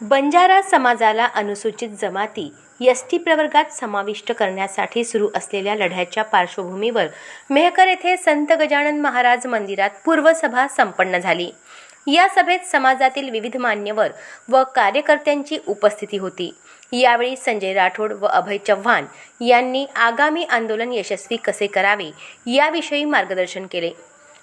बंजारा समाजाला अनुसूचित जमाती एस टी प्रवर्गात समाविष्ट करण्यासाठी सुरू असलेल्या लढ्याच्या पार्श्वभूमीवर मेहकर येथे संत गजानन महाराज मंदिरात पूर्वसभा संपन्न झाली. या सभेत समाजातील विविध मान्यवर व कार्यकर्त्यांची उपस्थिती होती. यावेळी संजय राठोड व अभय चव्हाण यांनी आगामी आंदोलन यशस्वी कसे करावे याविषयी मार्गदर्शन केले.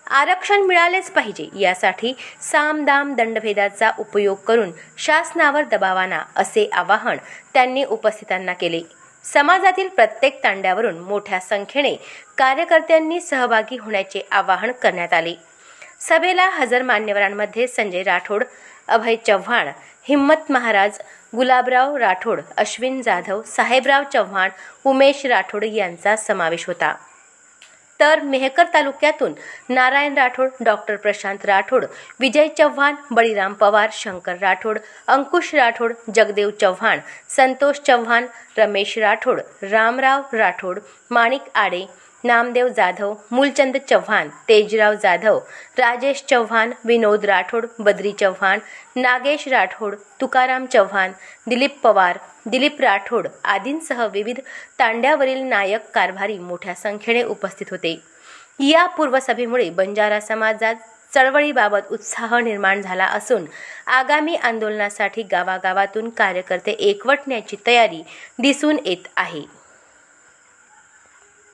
आरक्षण मिळालेच पाहिजे यासाठी सामदाम दंडभेदाचा उपयोग करून शासनावर दबाव आणा असे आवाहन त्यांनी उपस्थितांना केले. समाजातील प्रत्येक तांड्यावरून मोठ्या संख्येने कार्यकर्त्यांनी सहभागी होण्याचे आवाहन करण्यात आले. सभेला हजर मान्यवरांमध्ये संजय राठोड अभय चव्हाण हिम्मत महाराज गुलाबराव राठोड अश्विन जाधव साहेबराव चव्हाण उमेश राठोड यांचा समावेश होता. तर मेहकर तालुक्यातून नारायण राठोड डॉक्टर प्रशांत राठोड विजय चव्हाण बळीराम पवार शंकर राठोड अंकुश राठोड जगदेव चव्हाण संतोष चव्हाण रमेश राठोड रामराव राठोड माणिक आडे नामदेव जाधव मूलचंद चव्हाण तेजराव जाधव राजेश चव्हाण विनोद राठोड बद्री चव्हाण नागेश राठोड तुकाराम चव्हाण दिलीप पवार दिलीप राठोड आदींसह विविध तांड्यावरील नायक कारभारी मोठ्या संख्येने उपस्थित होते. या पूर्वसभेमुळे बंजारा समाजात चळवळीबाबत उत्साह निर्माण झाला असून आगामी आंदोलनासाठी गावागावातून कार्यकर्ते एकवटण्याची तयारी दिसून येत आहे.